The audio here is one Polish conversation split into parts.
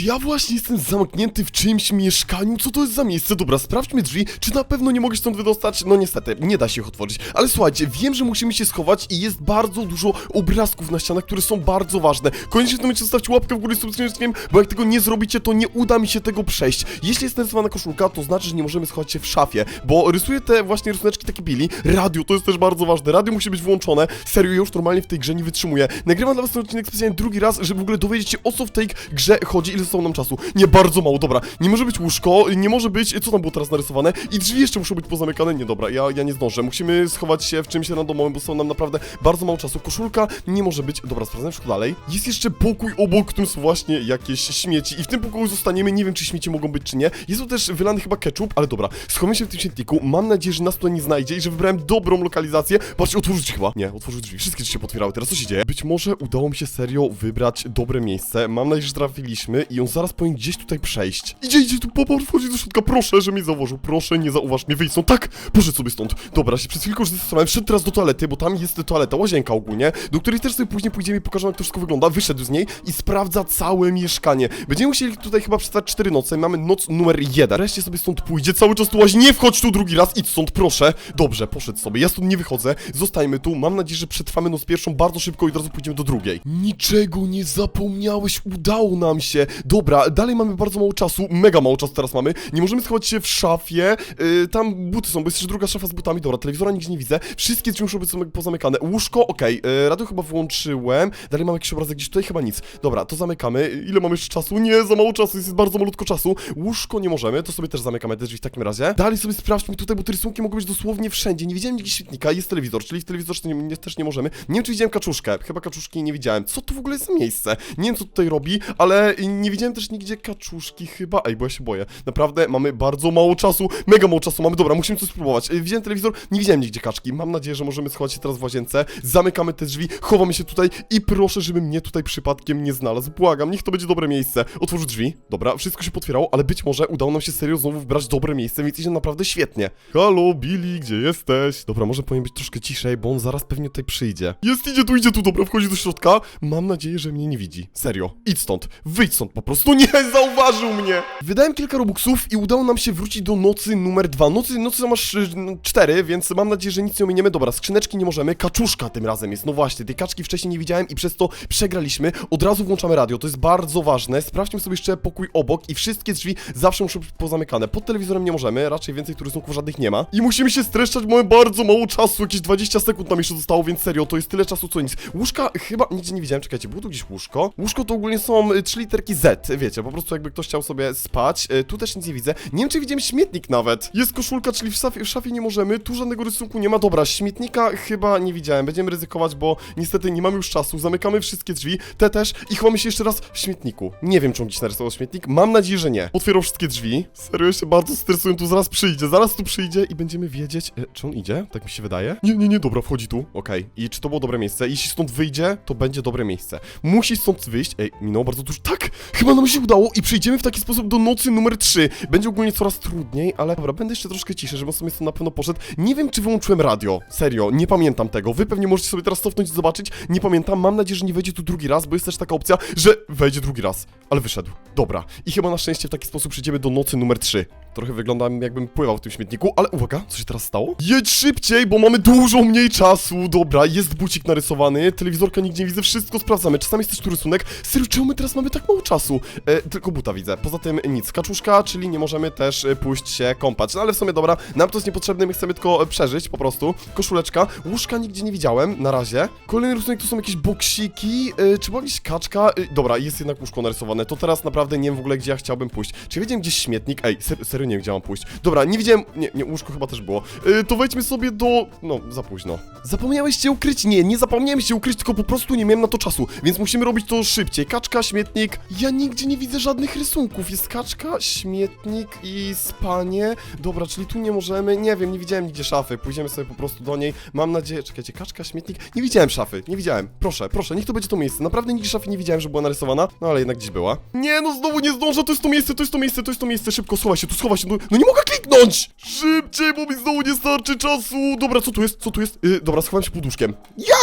Czy ja właśnie jestem zamknięty w czyimś mieszkaniu? Co to jest za miejsce? Dobra, sprawdźmy drzwi. Czy na pewno nie mogę się stąd wydostać? No niestety, nie da się ich otworzyć. Ale słuchajcie, wiem, że musimy się schować i jest bardzo dużo obrazków na ścianach, które są bardzo ważne. Koniecznie w tym momencie zostawcie łapkę w górę z subskrypcją, bo jak tego nie zrobicie, to nie uda mi się tego przejść. Jeśli jest narysowana koszulka, to znaczy, że nie możemy schować się w szafie, bo rysuję te właśnie rysuneczki takie bili. Radio, to jest też bardzo ważne. Radio musi być włączone. Serio, już normalnie w tej grze nie wytrzymuję. Nagrywam dla was ten odcinek specjalnie drugi raz, żeby w ogóle dowiedzieć się o co w tej grze chodzi, ile zostało nam czasu. Nie, bardzo mało, dobra. Nie może być łóżko, nie może być, co tam było teraz narysowane i drzwi jeszcze muszą być pozamykane. Nie, dobra, ja, ja nie zdążę. Musimy schować się w czymś randomowym, bo są nam naprawdę bardzo mało czasu. Koszulka nie może być. Dobra, sprawdzamy wszystko dalej. Jest jeszcze pokój obok, w którym są właśnie jakieś śmieci i w tym pokoju zostaniemy. Nie wiem, czy śmieci mogą być, czy nie. Jest tu też wylany chyba ketchup, ale dobra. Schowamy się w tym śmietniku. Mam nadzieję, że nas tutaj nie znajdzie i że wybrałem dobrą lokalizację. Patrzcie, otworzyć chyba. Nie, otworzyć drzwi. Wszystkie drzwi się potwierały. Teraz co się dzieje? Być może udało mi się serio wybrać dobre miejsce. Mam nadzieję, że trafiliśmy i on zaraz powinien gdzieś tutaj przejść. Idzie, idzie tu, po, wchodzi do środka. Proszę, że mnie zauważył. Proszę, nie zauważ mnie. Wyjdź stąd. Tak, poszedł sobie stąd. Dobra, się przed chwilką już zastanawiałem. Wszedł teraz do toalety, bo tam jest toaleta, łazienka ogólnie, do której też sobie później pójdziemy i pokażę, jak to wszystko wygląda. Wyszedł z niej i sprawdza całe mieszkanie. Będziemy musieli tutaj chyba przetrwać 4 noce. Mamy noc numer 1. Wreszcie sobie stąd pójdzie. Cały czas tu łazi. Nie wchodź tu drugi raz. Idź stąd, proszę. Dobrze, poszedł sobie. Ja stąd nie wychodzę. Zostajmy tu. Mam nadzieję, że przetrwamy noc pierwszą bardzo szybko i od razu pójdziemy do drugiej. Niczego nie zapomniałeś. Udało nam się. Dobra, dalej mamy bardzo mało czasu. Mega mało czasu teraz mamy. Nie możemy schować się w szafie. Yy, tam buty są, bo jest jeszcze druga szafa z butami. Dobra, telewizora nigdzie nie widzę. Wszystkie drzwi muszą być pozamykane. Łóżko, okej. Yy, radio chyba włączyłem. Dalej mam jakiś obrazek gdzieś tutaj, chyba nic. Dobra, to zamykamy. Ile mamy jeszcze czasu? Nie, za mało czasu, jest bardzo malutko czasu. Łóżko nie możemy, to sobie też zamykamy te drzwi w takim razie. Dalej sobie sprawdźmy tutaj, bo te rysunki mogą być dosłownie wszędzie. Nie widziałem nigdzie świetnika, jest telewizor, czyli w telewizorze nie, nie, też nie możemy. Nie wiem, czy widziałem kaczuszkę. Chyba kaczuszki nie widziałem. Co to w ogóle jest za miejsce? Nie wiem, co tutaj robi, ale nie widziałem też nigdzie kaczuszki chyba. Ej, bo ja się boję. Naprawdę mamy bardzo mało czasu, mega mało czasu mamy. Dobra, musimy coś spróbować. Widziałem telewizor, nie widziałem nigdzie kaczki. Mam nadzieję, że możemy schować się teraz w łazience. Zamykamy te drzwi, chowamy się tutaj i proszę, żeby mnie tutaj przypadkiem nie znalazł. Błagam, niech to będzie dobre miejsce. Otwórz drzwi. Dobra, wszystko się potwierało, ale być może udało nam się serio znowu wybrać dobre miejsce, więc idzie naprawdę świetnie. Halo, Billy, gdzie jesteś? Dobra, może powinien być troszkę ciszej, bo on zaraz pewnie tutaj przyjdzie. Jest, idzie tu, idzie tu, dobra, wchodzi do środka. Mam nadzieję, że mnie nie widzi. Serio. Idź stąd. Wyjdź stąd po prostu. Nie, zauważył mnie. Wydałem kilka robuxów i udało nam się wrócić do nocy numer dwa. Nocy, nocy masz no, cztery, więc mam nadzieję, że nic nie ominiemy. Dobra, skrzyneczki nie możemy. Kaczuszka tym razem jest. No właśnie, tej kaczki wcześniej nie widziałem i przez to przegraliśmy. Od razu włączamy radio, to jest bardzo ważne. Sprawdźmy sobie jeszcze pokój obok i wszystkie drzwi zawsze muszą być pozamykane. Pod telewizorem nie możemy, raczej więcej tu rysunków żadnych nie ma. I musimy się streszczać, mamy bardzo mało czasu, jakieś 20 sekund nam jeszcze zostało, więc serio, to jest tyle czasu co nic. Łóżka chyba nigdzie nie widziałem, czekajcie, było tu gdzieś łóżko? Łóżko to ogólnie są y, trzy literki Z, wiecie, po prostu jakby ktoś chciał sobie spać. Y, Tu też nic nie widzę. Nie wiem, czy widziałem śmietnik nawet. Jest koszulka, czyli w szafie, w szafie nie możemy, tu żadnego rysunku nie ma. Dobra, śmietnika chyba nie widziałem. Będziemy ryzykować, bo niestety nie mamy już czasu. Zamykamy wszystkie drzwi, te też i chowamy się jeszcze raz w śmietniku. Nie wiem, czy on gdzieś narysował śmietnik. Mam nadzieję, że nie. Otwierał wszystkie drzwi. Serio się bardzo stresuję, tu zaraz przyjdzie. Zaraz tu przyjdzie i będziemy wiedzieć, e, czy on idzie? Tak mi się wydaje. Nie, nie, nie, dobra, wchodzi tu. Okej. I czy to było dobre miejsce? Jeśli stąd wyjdzie, to będzie dobre miejsce. Musi stąd wyjść. Ej, minęło bardzo dużo. Tak! Chyba nam się udało i przyjdziemy w taki sposób do nocy numer 3. Będzie ogólnie coraz trudniej, ale dobra, będę jeszcze troszkę ciszy, żeby sobie stąd na pewno poszedł. Nie wiem, czy wyłączyłem radio. Serio, nie pamiętam tego. Wy pewnie możecie sobie teraz cofnąć i zobaczyć. Nie pamiętam. Mam nadzieję, że nie wejdzie tu drugi raz, bo jest też taka opcja, że wejdzie drugi raz. Ale wyszedł. Dobra. I chyba na szczęście w taki sposób przyjdziemy do nocy numer 3. Trochę wyglądam jakbym pływał w tym śmietniku, ale uwaga, co się teraz stało? Jedź szybciej, bo mamy dużo mniej czasu. Dobra, jest bucik narysowany, telewizorka nigdzie nie widzę, wszystko sprawdzamy. Czasami jest też tu rysunek. Serio, czemu my teraz mamy tak mało czasu? E, tylko buta widzę, poza tym nic. Kaczuszka, czyli nie możemy też e, pójść się kąpać. No ale w sumie dobra, nam to jest niepotrzebne, my chcemy tylko e, przeżyć po prostu. Koszuleczka, łóżka nigdzie nie widziałem, na razie. Kolejny rysunek to są jakieś boksiki, e, czy była jakaś kaczka? E, dobra, jest jednak łóżko narysowane, to teraz naprawdę nie wiem w ogóle, gdzie ja chciałbym pójść. Czy widziałem gdzieś śmietnik? Ej, ser nie wiem, gdzie mam pójść. Dobra, nie widziałem, nie, nie, łóżko chyba też było. E, to wejdźmy sobie do... no, za późno. Zapomniałeś się ukryć? Nie, nie zapomniałem się ukryć, tylko po prostu nie miałem na to czasu, więc musimy robić to szybciej. Kaczka, śmietnik. Ja nigdzie nie widzę żadnych rysunków. Jest kaczka, śmietnik i spanie. Dobra, czyli tu nie możemy. Nie wiem, nie widziałem nigdzie szafy. Pójdziemy sobie po prostu do niej. Mam nadzieję. Czekajcie, kaczka, śmietnik. Nie widziałem szafy, nie widziałem. Proszę, proszę, niech to będzie to miejsce. Naprawdę nigdzie szafy nie widziałem, że była narysowana, no ale jednak gdzieś była. Nie no, no znowu nie zdążę, to jest to miejsce, to jest to miejsce, to jest to miejsce, szybko, się, tu się, no, no nie mogę kliknąć! Szybciej, bo mi znowu nie starczy czasu! Dobra, co tu jest, co tu jest? Yy, dobra, schowałem się pod łóżkiem.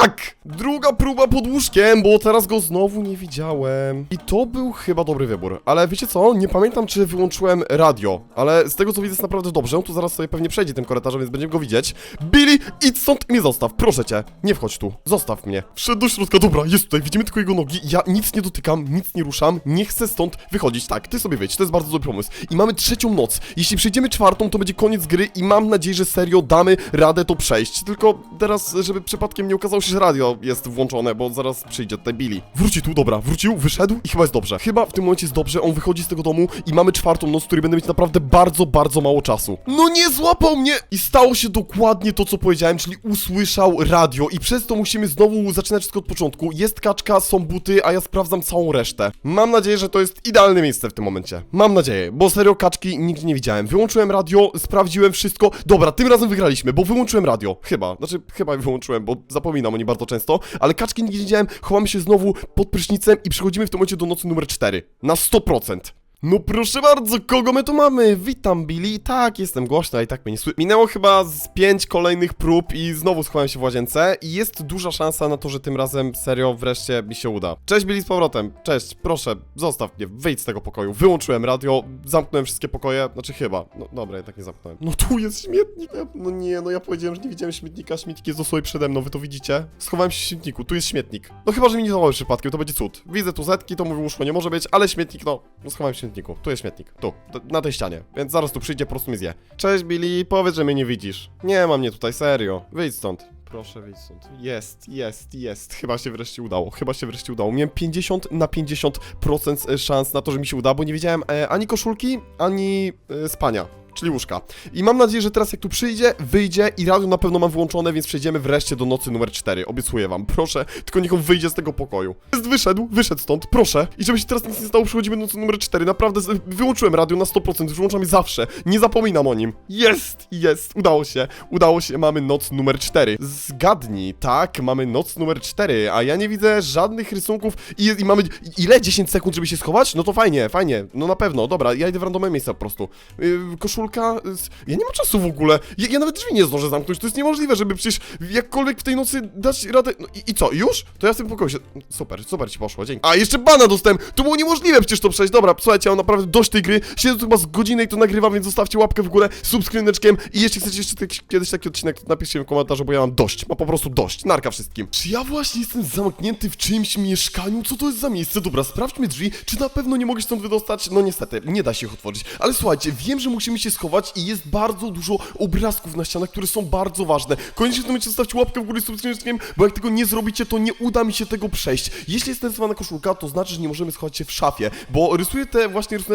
Jak? Druga próba pod łóżkiem, bo teraz go znowu nie widziałem. I to był chyba dobry wybór, ale wiecie co, nie pamiętam czy wyłączyłem radio, ale z tego co widzę jest naprawdę dobrze, on tu zaraz sobie pewnie przejdzie tym korytarzem, więc będziemy go widzieć. Billy, idź stąd i mnie zostaw, proszę cię, nie wchodź tu, zostaw mnie. Wszedł do środka, dobra, jest tutaj, widzimy tylko jego nogi, ja nic nie dotykam, nic nie ruszam, nie chcę stąd wychodzić, tak, ty sobie wyjdź, to jest bardzo dobry pomysł. I mamy trzecią noc, jeśli przejdziemy czwartą, to będzie koniec gry i mam nadzieję, że serio damy radę to przejść. Tylko teraz, żeby przypadkiem nie okazało się, że radio jest włączone, bo zaraz przyjdzie tutaj Billy. Wróci tu, dobra, wrócił, wyszedł i chyba jest dobrze. Chyba w tym momencie jest dobrze, on wychodzi z tego domu i mamy czwartą noc, w której będę mieć naprawdę bardzo, bardzo mało czasu. No nie złapał mnie! I stało się dokładnie to, co powiedziałem, czyli usłyszał radio i przez to musimy znowu zaczynać wszystko od początku. Jest kaczka, są buty, a ja sprawdzam całą resztę. Mam nadzieję, że to jest idealne miejsce w tym momencie. Mam nadzieję, bo serio kaczki nigdzie nie widziałem. Wyłączyłem radio, sprawdziłem wszystko. Dobra, tym razem wygraliśmy, bo wyłączyłem radio. Chyba, znaczy chyba wyłączyłem, bo zapominam o nim bardzo często, ale kaczki nigdzie nie widziałem. Chowamy się znowu pod prysznicem i przechodzimy w tym momencie do nocy numer 4. Na 100%. No proszę bardzo, kogo my tu mamy? Witam Billy, tak, jestem głośna i tak mnie nie słyszy. Minęło chyba z pięć kolejnych prób i znowu schowałem się w łazience i jest duża szansa na to, że tym razem serio wreszcie mi się uda. Cześć Billy z powrotem, cześć, proszę, zostaw mnie, wyjdź z tego pokoju. Wyłączyłem radio, zamknąłem wszystkie pokoje, znaczy chyba, no dobra, ja tak nie zamknąłem. No tu jest śmietnik, ja- no nie, no ja powiedziałem, że nie widziałem śmietnika, śmietnik jest dosłownie przede mną, wy to widzicie? Schowałem się w śmietniku, tu jest śmietnik. No chyba, że mi nie założy przypadkiem, to będzie cud. Widzę tu zetki, to mówię łóżko nie może być, ale śmietnik, no, no schowałem się śmietniku. Tu jest śmietnik, tu, na tej ścianie, więc zaraz tu przyjdzie, po prostu mnie zje. Cześć Billy, powiedz, że mnie nie widzisz. Nie ma mnie tutaj, serio. Wyjdź stąd. Proszę wyjdź stąd. Jest, jest, jest. Chyba się wreszcie udało. Chyba się wreszcie udało. Miałem 50 na 50% szans na to, że mi się uda, bo nie wiedziałem e, ani koszulki, ani e, spania. Czyli łóżka. I mam nadzieję, że teraz jak tu przyjdzie, wyjdzie i radio na pewno mam wyłączone, więc przejdziemy wreszcie do nocy numer 4. Obiecuję wam. Proszę, tylko niech on wyjdzie z tego pokoju. Jest wyszedł, wyszedł stąd, proszę. I żeby się teraz nic nie stało, przechodzimy do nocy numer 4. Naprawdę wyłączyłem radio na 100%, wyłączam je zawsze. Nie zapominam o nim. Jest, jest, udało się. Udało się, mamy noc numer 4. Zgadnij, tak, mamy noc numer 4, a ja nie widzę żadnych rysunków i, i mamy... Ile? 10 sekund, żeby się schować? No to fajnie, fajnie, no na pewno, dobra, ja idę w randomowe miejsca po prostu. Yy, koszulka... z- Ja nie mam czasu w ogóle, ja, ja nawet drzwi nie zdążę zamknąć, to jest niemożliwe, żeby przecież jakkolwiek w tej nocy dać radę... No i, i co, już? To ja w tym pokoju się... Super, super ci poszło, dzięki. A, jeszcze bana dostałem! To było niemożliwe przecież to przejść, dobra, słuchajcie, ja mam naprawdę dość tej gry, siedzę tu chyba z godzinę i to nagrywam, więc zostawcie łapkę w górę, subskryneczkiem i jeśli chcecie jeszcze kiedyś taki odcinek, to napiszcie w komentarzu, bo ja mam dość, mam po prostu dość, narka wszystkim. Czy ja właśnie jestem zamknięty w czyimś mieszkaniu? Co to jest za miejsce? Dobra, sprawdźmy drzwi, czy na pewno nie mogę się stąd wydostać? No niestety, nie da się ich otworzyć, ale słuchajcie, wiem, że musimy się schować i jest bardzo dużo obrazków na ścianach, które są bardzo ważne. Koniecznie w tym momencie zostawcie łapkę w górę z subskrypcją, bo jak tego nie zrobicie, to nie uda mi się tego przejść. Jeśli jest narysowana koszulka, to znaczy, że nie możemy schować się w szafie, bo rysuję te właśnie rysuneczki